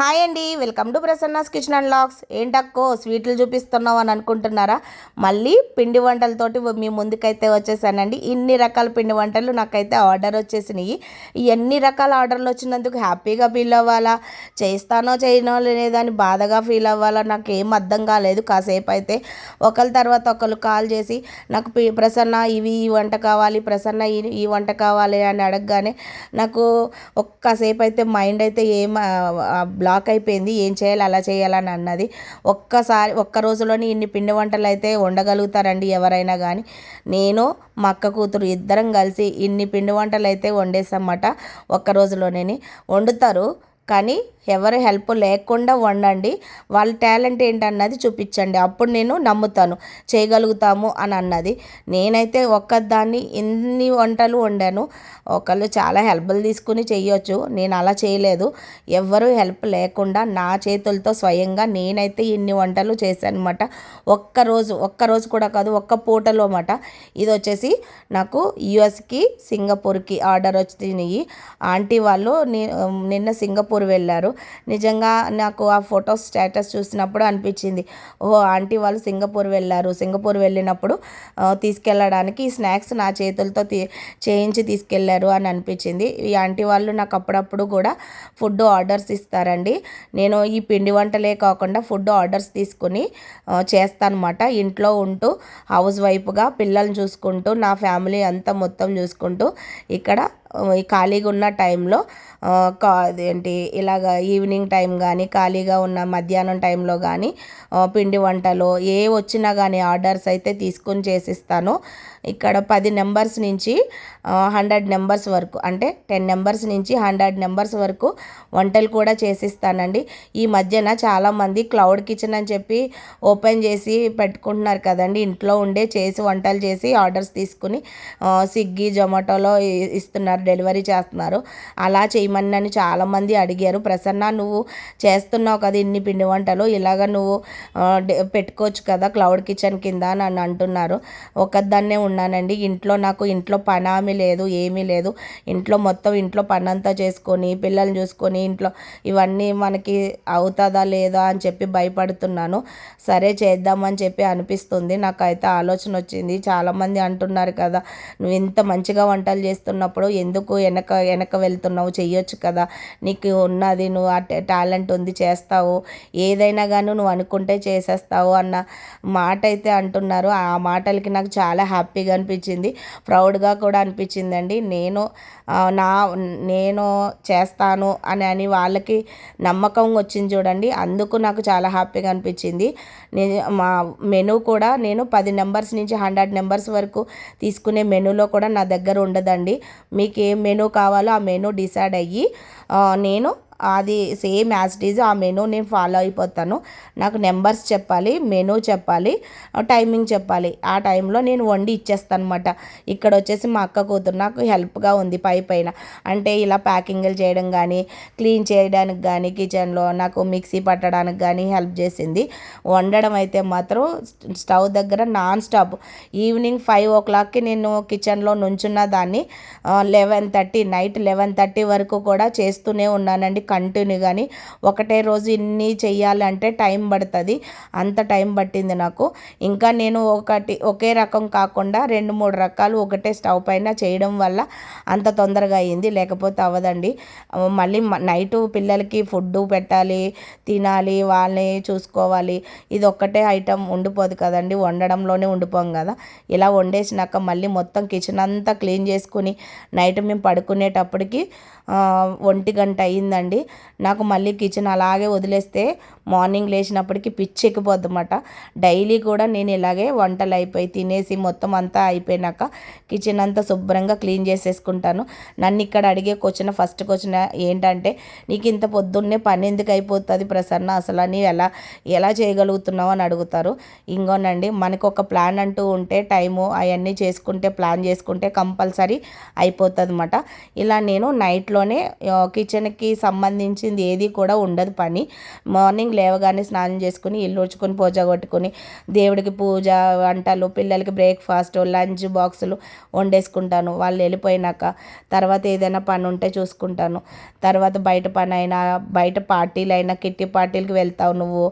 Hi అండి welcome to Prasanna's kitchen and vlogs. ఏంటక్కో స్వీట్లు చూపిస్తున్నావు అని అనుకుంటున్నారా? మళ్ళీ పిండి వంటలతోటి మీ ముందుకైతే వచ్చేసానండి. ఇన్ని రకాల పిండి వంటలు నాకైతే ఆర్డర్ వచ్చేసినాయి. ఎన్ని రకాల ఆర్డర్లు వచ్చినందుకు హ్యాపీగా ఫీల్ అవ్వాలా? చేస్తానో చేయనో లేదని బాధగా ఫీల్ అవ్వాలా? నాకు ఏం అర్థం కాలేదు. కాసేపు అయితే ఒకరి తర్వాత ఒకరు కాల్ చేసి నాకు ప్రసన్న ఇవి ఈ వంట కావాలి ప్రసన్న ఈ ఈ వంట కావాలి అని అడగగానే నాకు ఒక్కసేపు అయితే మైండ్ అయితే ఏం బ్లాక్ అయిపోయింది. ఏం చేయాలి? అలా చేయాలని అన్నది. ఒక్కసారి ఒక్క రోజులోనే ఇన్ని పిండి వంటలు అయితే వండగలుగుతారండి ఎవరైనా కానీ నేను మా అక్క కూతురు ఇద్దరం కలిసి ఇన్ని పిండి వంటలు అయితే వండేసామట ఒక్క రోజులోనే వండుతారు. కానీ ఎవరి హెల్ప్ లేకుండా వండండి. వాళ్ళ టాలెంట్ ఏంటన్నది చూపించండి. అప్పుడు నేను నమ్ముతాను. చేయగలుగుతాము అని అన్నది. నేనైతే ఒక్కదాన్ని ఎన్ని వంటలు వండాను. ఒకళ్ళు చాలా హెల్ప్లు తీసుకుని చేయొచ్చు. నేను అలా చేయలేదు. ఎవరు హెల్ప్ లేకుండా నా చేతులతో స్వయంగా నేనైతే ఇన్ని వంటలు చేశాను అనమాట ఒక్కరోజు ఒక్కరోజు కూడా కాదు ఒక్క పూటలో అన్నమాట. ఇది వచ్చేసి నాకు యుఎస్కి సింగపూర్కి ఆర్డర్ వచ్చినాయి. ఆంటీ వాళ్ళు నిన్న సింగపూర్ వెళ్ళారు. నిజంగా నాకు ఆ ఫోటో స్టేటస్ చూసినప్పుడు అనిపించింది. ఓ ఆంటీ వాళ్ళు సింగపూర్ వెళ్ళారు. సింగపూర్ వెళ్ళినప్పుడు తీసుకెళ్ళడానికి ఈ స్నాక్స్ నా చేతులతో తీ చేయించి తీసుకెళ్ళారు అని అనిపించింది. ఈ ఆంటీ వాళ్ళు నాకు అప్పుడప్పుడు కూడా ఫుడ్ ఆర్డర్స్ ఇస్తారండి. నేను ఈ పిండి వంటలే కాకుండా ఫుడ్ ఆర్డర్స్ తీసుకుని చేస్తానమాట. ఇంట్లో ఉంటూ హౌస్ వైఫ్గా పిల్లల్ని చూసుకుంటూ నా ఫ్యామిలీ అంతా మొత్తం చూసుకుంటూ ఇక్కడ ఖాళీగా ఉన్న టైంలో కా అదేంటి ఇలాగ ఈవినింగ్ టైం కానీ ఖాళీగా ఉన్న మధ్యాహ్నం టైంలో కానీ పిండి వంటలు ఏ వచ్చినా కానీ ఆర్డర్స్ అయితే తీసుకొని చేసిస్తాను. ఇక్కడ పది నెంబర్స్ నుంచి హండ్రెడ్ నెంబర్స్ వరకు అంటే టెన్ నెంబర్స్ నుంచి హండ్రెడ్ నెంబర్స్ వరకు వంటలు కూడా చేసిస్తానండి. ఈ మధ్యన చాలామంది క్లౌడ్ కిచెన్ అని చెప్పి ఓపెన్ చేసి పెట్టుకుంటున్నారు కదండి. ఇంట్లో ఉండే చేసి వంటలు చేసి ఆర్డర్స్ తీసుకుని స్విగ్గీ జొమాటోలో ఇస్తున్నారు డెలివరీ చేస్తున్నారు. అలా చేయమని నన్ను చాలామంది అడిగారు. ప్రసన్న నువ్వు చేస్తున్నావు కదా ఇన్ని పిండి వంటలు ఇలాగ నువ్వు డె- పెట్టుకోవచ్చు కదా క్లౌడ్ కిచెన్ కింద అని నన్ను అంటున్నారు. ఒకదాన్నే ఉన్నానండి. ఇంట్లో నాకు ఇంట్లో పనామి లేదు ఏమీ లేదు. ఇంట్లో మొత్తం ఇంట్లో పని అంతా చేసుకొని పిల్లల్ని చూసుకొని ఇంట్లో ఇవన్నీ మనకి అవుతుందా లేదా అని చెప్పి భయపడుతున్నాను. సరే చేద్దామని చెప్పి అనిపిస్తుంది. నాకైతే ఆలోచన వచ్చింది. చాలామంది అంటున్నారు కదా నువ్వు ఇంత మంచిగా వంటలు చేస్తున్నప్పుడు ఎందుకు వెనక వెనక వెళ్తున్నావు? చెయ్యొచ్చు కదా. నీకు ఉన్నది నువ్వు ఆ టాలెంట్ ఉంది చేస్తావు. ఏదైనా కానీ నువ్వు అనుకుంటే చేసేస్తావు అన్న మాట అయితే అంటున్నారు. ఆ మాటలకి నాకు చాలా హ్యాపీ హ్యాపీగా అనిపించింది. ప్రౌడ్గా కూడా అనిపించిందండి. నేను నా నేను చేస్తాను అని అని వాళ్ళకి నమ్మకం వచ్చింది చూడండి. అందుకు నాకు చాలా హ్యాపీగా అనిపించింది. నేను మా మెనూ కూడా నేను పది నెంబర్స్ నుంచి హండ్రెడ్ నెంబర్స్ వరకు తీసుకునే మెనూలో కూడా నా దగ్గర ఉండదండి. మీకు ఏ మెనూ కావాలో ఆ మెనూ డిసైడ్ అయ్యి నేను అది సేమ్ యాజ్ ఇట్ ఈజ్ ఆ మెనూ నేను ఫాలో అయిపోతాను. నాకు నెంబర్స్ చెప్పాలి మెనూ చెప్పాలి టైమింగ్ చెప్పాలి. ఆ టైంలో నేను వండి ఇచ్చేస్తాను అనమాట ఇక్కడ వచ్చేసి మా అక్క కూతురు నాకు హెల్ప్గా ఉంది పై పైన. అంటే ఇలా ప్యాకింగ్లు చేయడం కానీ క్లీన్ చేయడానికి కానీ కిచెన్లో నాకు మిక్సీ పట్టడానికి కానీ హెల్ప్ చేసింది. వండడం అయితే మాత్రం స్టవ్ దగ్గర non stop. Evening five o క్లాక్కి నేను కిచెన్లో నుంచున్న దాన్ని eleven thirty night eleven thirty వరకు కూడా చేస్తూనే ఉన్నానండి. కంటిన్యూ కానీ ఒకటే రోజు ఇన్ని చేయాలంటే టైం పడుతుంది. అంత టైం పట్టింది నాకు. ఇంకా నేను ఒకటి ఒకే రకం కాకుండా రెండు మూడు రకాలు ఒకటే స్టవ్ పైన చేయడం వల్ల అంత తొందరగా అయింది లేకపోతే అవ్వదండి. మళ్ళీ నైట్ పిల్లలకి ఫుడ్ పెట్టాలి తినాలి వాళ్ళని చూసుకోవాలి. ఇది ఒక్కటే ఐటమ్ ఉండిపోదు కదండి. వండడంలోనే ఉండిపోం కదా. ఇలా వండేసినాక మళ్ళీ మొత్తం కిచెన్ అంతా క్లీన్ చేసుకుని నైట్ మేము పడుకునేటప్పటికి ఒంటి గంట అయిందండి నాకు మళ్ళీ కిచెన్ అలాగే వదిలేస్తే మార్నింగ్ లేచినప్పటికీ పిచ్చి ఎక్కిపోద్ది అన్నమాట డైలీ కూడా నేను ఇలాగే వంటలు అయిపోయి తినేసి మొత్తం అంతా అయిపోయినాక కిచెన్ అంతా శుభ్రంగా క్లీన్ చేసేసుకుంటాను. నన్ను ఇక్కడ అడిగే క్వశ్చన్ ఫస్ట్ క్వశ్చన్ ఏంటంటే నీకు ఇంత పొద్దున్నే పని ఎందుకు అయిపోతుంది ప్రసన్న? అసలు అని ఎలా ఎలా చేయగలుగుతున్నావు? అని అడుగుతారు. ఇంకోనండి మనకు ఒక ప్లాన్ అంటూ ఉంటే టైము అవన్నీ చేసుకుంటే ప్లాన్ చేసుకుంటే కంపల్సరీ అయిపోతుంది అనమాట ఇలా నేను నైట్లోనే కిచెన్కి సంబంధించింది ఏది కూడా ఉండదు పని. మార్నింగ్ లేవగానే స్నానం చేసుకుని ఇల్లు ఉడుచుకొని పూజ కొట్టుకుని దేవుడికి పూజ వంటలు పిల్లలకి బ్రేక్ఫాస్ట్ లంచ్ బాక్సులు వండేసుకుంటాను. వాళ్ళు వెళ్ళిపోయినాక తర్వాత ఏదైనా పని ఉంటే చూసుకుంటాను. తర్వాత బయట పని అయినా బయట పార్టీలు అయినా కిట్టి పార్టీలకి వెళ్తావు నువ్వు.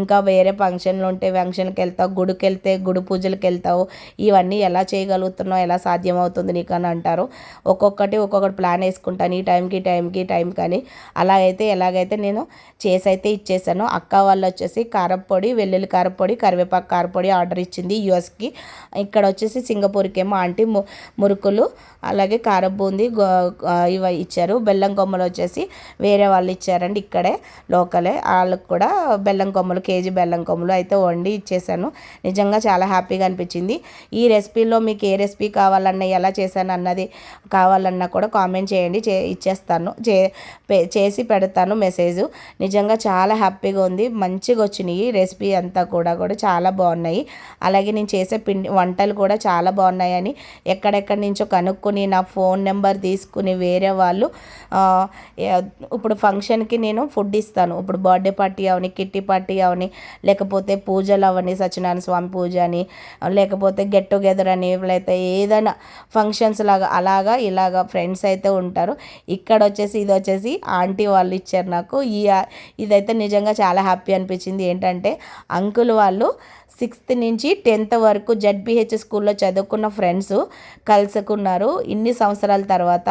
ఇంకా వేరే ఫంక్షన్లు ఉంటే ఫంక్షన్కి వెళ్తావు. గుడికి వెళ్తే గుడి పూజలకు వెళ్తావు. ఇవన్నీ ఎలా చేయగలుగుతున్నావు? ఎలా సాధ్యమవుతుంది నీకు అని అంటారు. ఒక్కొక్కటి ఒక్కొక్కటి ప్లాన్ వేసుకుంటాను. ఈ టైంకి టైంకి టైం కానీ అలా అయితే ఎలాగైతే నేను చేసి అయితే ఇచ్చేసాను అక్క వాళ్ళు వచ్చేసి కారపొడి వెల్లుల్లి కారపొడి కరివేపాకు కారపొడి ఆర్డర్ ఇచ్చింది యూఎస్కి. ఇక్కడ వచ్చేసి సింగపూర్కి ఏమో ఆంటీ మురుకులు అలాగే కారం బూంది ఇవి ఇచ్చారు. బెల్లం కొమ్మలు వచ్చేసి వేరే వాళ్ళు ఇచ్చారండి ఇక్కడే లోకలే. వాళ్ళకు కూడా బెల్లం కొమ్మలు కేజీ బెల్లం కొమ్మలు అయితే వండి ఇచ్చేసాను. నిజంగా చాలా హ్యాపీగా అనిపించింది. ఈ రెసిపీలో మీకు ఏ రెసిపీ కావాలన్నా ఎలా చేశాను అన్నది కావాలన్నా కూడా కామెంట్ చేయండి. చే ఇచ్చేస్తాను. చే చేసి పెడతాను మెసేజ్. నిజంగా చాలా హ్యాపీగా ఉంది మంచిగా వచ్చినాయి. రెసిపీ అంతా కూడా కూడా చాలా బాగున్నాయి. అలాగే నేను చేసే పిండి వంటలు కూడా చాలా బాగున్నాయని ఎక్కడెక్కడి నుంచో కనుక్కొని నా ఫోన్ నెంబర్ తీసుకుని వేరే వాళ్ళు ఇప్పుడు ఫంక్షన్కి నేను ఫుడ్ ఇస్తాను. ఇప్పుడు బర్త్డే పార్టీ అవని కిట్టి పార్టీ అవని లేకపోతే పూజలు అవని సత్యనారాయణ స్వామి పూజ అని లేకపోతే గెట్ టుగెదర్ అని లేకపోతే ఏదైనా ఫంక్షన్స్ లాగా అలాగా ఇలాగా ఫ్రెండ్స్ అయితే ఉంటారు. ఇక్కడ వచ్చేసి ఇది వచ్చేసి ఆంటీ వాళ్ళు ఇచ్చారు నాకు. ఈ ఇదైతే నిజంగా చాలా హ్యాపీ అనిపించింది. ఏంటంటే అంకుల్ వాళ్ళు సిక్స్త్ నుంచి టెన్త్ వరకు జడ్బిహెచ్ స్కూల్లో చదువుకున్న ఫ్రెండ్స్ కలుసుకున్నారు. ఇన్ని సంవత్సరాల తర్వాత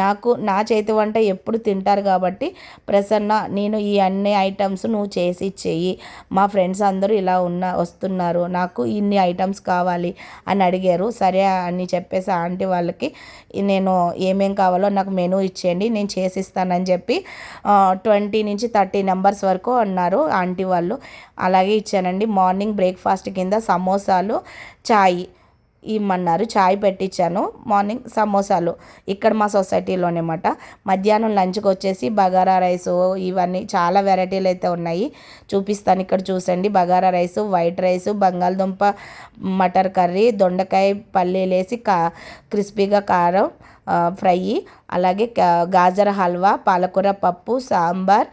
నాకు నా చేతి వంట ఎప్పుడు తింటారు కాబట్టి ప్రసన్న నేను ఈ అన్ని ఐటమ్స్ నువ్వు చేసి చెయ్యి. మా ఫ్రెండ్స్ అందరూ ఇలా ఉన్న వస్తున్నారు. నాకు ఇన్ని ఐటమ్స్ కావాలి అని అడిగారు. సరే అని చెప్పేసి ఆంటీ వాళ్ళకి నేను ఏమేం కావాలో నాకు మెనూ ఇచ్చేయండి నేను చేసిస్తానని చెప్పి ట్వంటీ నుంచి థర్టీ నెంబర్స్ వరకు అన్నారు ఆంటీ వాళ్ళు. అలాగే ఇచ్చానండి మార్నింగ్ బ్రేక్ఫాస్ట్ కింద సమోసాలు చాయ్ ఇమ్మన్నారు చాయ్ పెట్టించాను మార్నింగ్ సమోసాలు ఇక్కడ మా సొసైటీలోనేమాట. మధ్యాహ్నం లంచ్కి వచ్చేసి బగారా రైస్ ఇవన్నీ చాలా వెరైటీలు అయితే ఉన్నాయి. చూపిస్తాను ఇక్కడ చూసండి. బగారా రైస్ వైట్ రైస్ బంగాళదుంప మటర్ కర్రీ దొండకాయ పల్లీలు వేసి కా క్రిస్పీగా కారం ఫ్రై అలాగే గాజర హల్వా పాలకూర పప్పు సాంబార్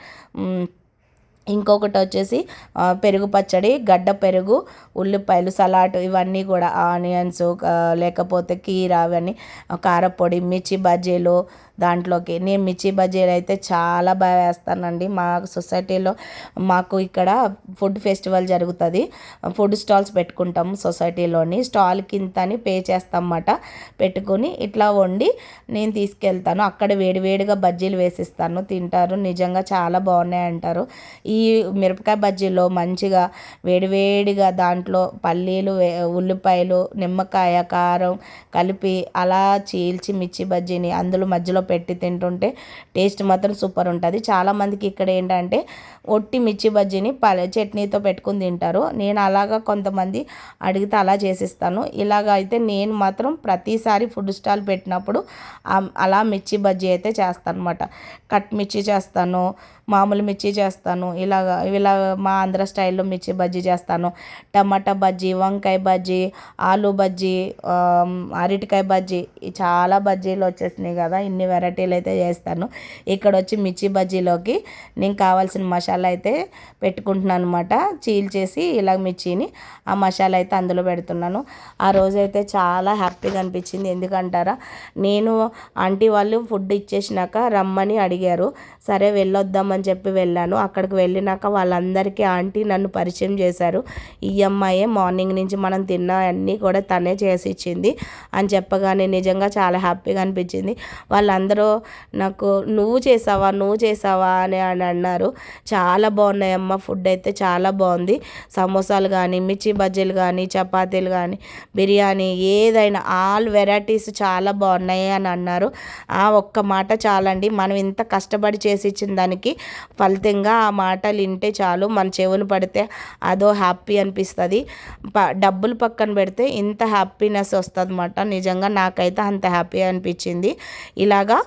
ఇంకొకటి వచ్చేసి పెరుగు పచ్చడి గడ్డ పెరుగు ఉల్లిపాయలు సలాడ్ ఇవన్నీ కూడా ఆనియన్స్ లేకపోతే కీర అవన్నీ కారపొడి మిర్చి బజ్జీలు దాంట్లోకి. నేను మిర్చి బజ్జీలు అయితే చాలా బాగా వేస్తానండి. మా సొసైటీలో మాకు ఇక్కడ ఫుడ్ ఫెస్టివల్ జరుగుతుంది. ఫుడ్ స్టాల్స్ పెట్టుకుంటాం సొసైటీలోని. స్టాల్ కింద అని పే చేస్తామన్నమాట. పెట్టుకుని ఇట్లా వండి నేను తీసుకెళ్తాను. అక్కడ వేడివేడిగా బజ్జీలు వేసిస్తాను. తింటారు. నిజంగా చాలా బాగున్నాయి అంటారు. ఈ మిరపకాయ బజ్జీలో మంచిగా వేడివేడిగా దాంట్లో పల్లీలు ఉల్లిపాయలు నిమ్మకాయ కారం కలిపి అలా చీల్చి మిర్చి బజ్జీని అందులో మధ్యలో పెట్టి తింటుంటే టేస్ట్ మాత్రం సూపర్ ఉంటుంది. చాలామందికి ఇక్కడ ఏంటంటే ఒట్టి మిర్చి బజ్జీని ప చట్నీతో పెట్టుకుని తింటారు. నేను అలాగా కొంతమంది అడిగితే అలా చేసిస్తాను. ఇలాగ అయితే నేను మాత్రం ప్రతిసారి ఫుడ్ స్టాల్ పెట్టినప్పుడు అలా మిర్చి బజ్జీ అయితే చేస్తాను అనమాట కట్ మిర్చి చేస్తాను. మామూలు మిర్చి చేస్తాను. ఇలాగ ఇలా మా ఆంధ్ర స్టైల్లో మిర్చి బజ్జీ చేస్తాను. టమాటా బజ్జీ వంకాయ బజ్జీ ఆలు బజ్జీ అరటికాయ బజ్జీ చాలా బజ్జీలు వచ్చేసినాయి కదా. ఇన్ని వెరైటీలు అయితే చేస్తాను. ఇక్కడ వచ్చి మిర్చి బజ్జీలోకి నేను కావాల్సిన మసాలా అయితే పెట్టుకుంటున్నాను అనమాట చీల్చేసి ఇలా మిర్చిని ఆ మసాలా అయితే అందులో పెడుతున్నాను. ఆ రోజైతే చాలా హ్యాపీగా అనిపించింది. ఎందుకంటారా? నేను ఆంటీ వాళ్ళు ఫుడ్ ఇచ్చేసినాక రమ్మని అడిగారు. సరే అని చెప్పి వెళ్ళాను. అక్కడికి వెళ్ళినాక వాళ్ళందరికీ ఆంటీ నన్ను పరిచయం చేశారు. ఈ అమ్మాయే మార్నింగ్ నుంచి మనం తిన్న అన్నీ కూడా తనే చేసి ఇచ్చింది అని చెప్పగానే నిజంగా చాలా హ్యాపీగా అనిపించింది. వాళ్ళందరూ నాకు నువ్వు చేసావా నువ్వు చేసావా అని అని అన్నారు. చాలా బాగున్నాయి అమ్మ ఫుడ్ అయితే చాలా బాగుంది. సమోసాలు కానీ మిర్చి బజ్జీలు కానీ చపాతీలు కానీ బిర్యానీ ఏదైనా ఆల్ వెరైటీస్ చాలా బాగున్నాయి అని అన్నారు. ఆ ఒక్క మాట చాలండి. మనం ఇంత కష్టపడి చేసి ఇచ్చిన దానికి ఫలితంగా ఆ మాటలు వింటే చాలు. మన చెవులు పడితే అదో హ్యాపీ అనిపిస్తుంది. ప డబ్బులు పక్కన పెడితే ఇంత హ్యాపీనెస్ వస్తుంది అన్నమాట నిజంగా నాకైతే అంత హ్యాపీ అనిపించింది. ఇలాగా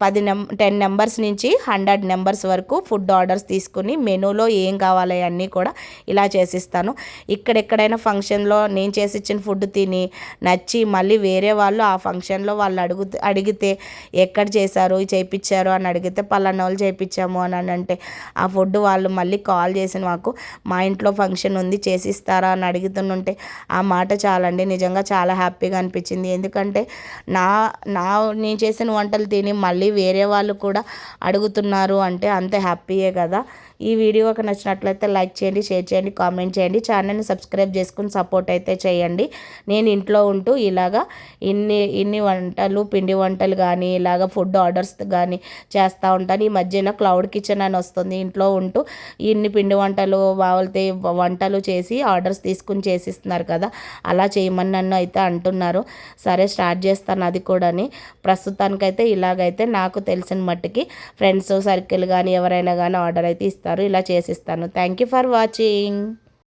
పది నెం టెన్ నెంబర్స్ నుంచి హండ్రెడ్ నెంబర్స్ వరకు ఫుడ్ ఆర్డర్స్ తీసుకుని మెనూలో ఏం కావాలి అన్నీ కూడా ఇలా చేసిస్తాను. ఇక్కడెక్కడైనా ఫంక్షన్లో నేను చేసి ఇచ్చిన ఫుడ్ తిని నచ్చి మళ్ళీ వేరే వాళ్ళు ఆ ఫంక్షన్లో వాళ్ళు అడుగు అడిగితే ఎక్కడ చేశారు చేయించారు అని అడిగితే పలానా వాళ్ళు చేయించాము అని అంటే ఆ ఫుడ్ వాళ్ళు మళ్ళీ కాల్ చేసి మాకు మా ఇంట్లో ఫంక్షన్ ఉంది చేసిస్తారా అని అడుగుతుంటే ఆ మాట చాలండి. నిజంగా చాలా హ్యాపీగా అనిపించింది. ఎందుకంటే నా నా నేను చేసిన వంటలు తిని మళ్ళీ వేరే వాళ్ళు కూడా అడుగుతున్నారు అంటే అంతే హ్యాపీయే కదా. ఈ వీడియో ఒక నచ్చినట్లయితే లైక్ చేయండి షేర్ చేయండి కామెంట్ చేయండి. ఛానల్ని సబ్స్క్రైబ్ చేసుకుని సపోర్ట్ అయితే చేయండి. నేను ఇంట్లో ఉంటూ ఇలాగా ఇన్ని ఇన్ని వంటలు పిండి వంటలు కానీ ఇలాగ ఫుడ్ ఆర్డర్స్ కానీ చేస్తూ ఉంటాను. ఈ మధ్యన క్లౌడ్ కిచెన్ అని వస్తుంది. ఇంట్లో ఉంటూ ఇన్ని పిండి వంటలు వాళ్ళతే వంటలు చేసి ఆర్డర్స్ తీసుకుని చేసిస్తున్నారు కదా అలా చేయమని నన్ను అయితే అంటున్నారు. సరే స్టార్ట్ చేస్తాను అది కూడాని. ప్రస్తుతానికైతే ఇలాగైతే నాకు తెలిసిన మట్టుకి ఫ్రెండ్స్ సర్కిల్ కానీ ఎవరైనా కానీ ఆర్డర్ అయితే ఇస్తారు. ఇలా చేసిస్తాను. Thank you for watching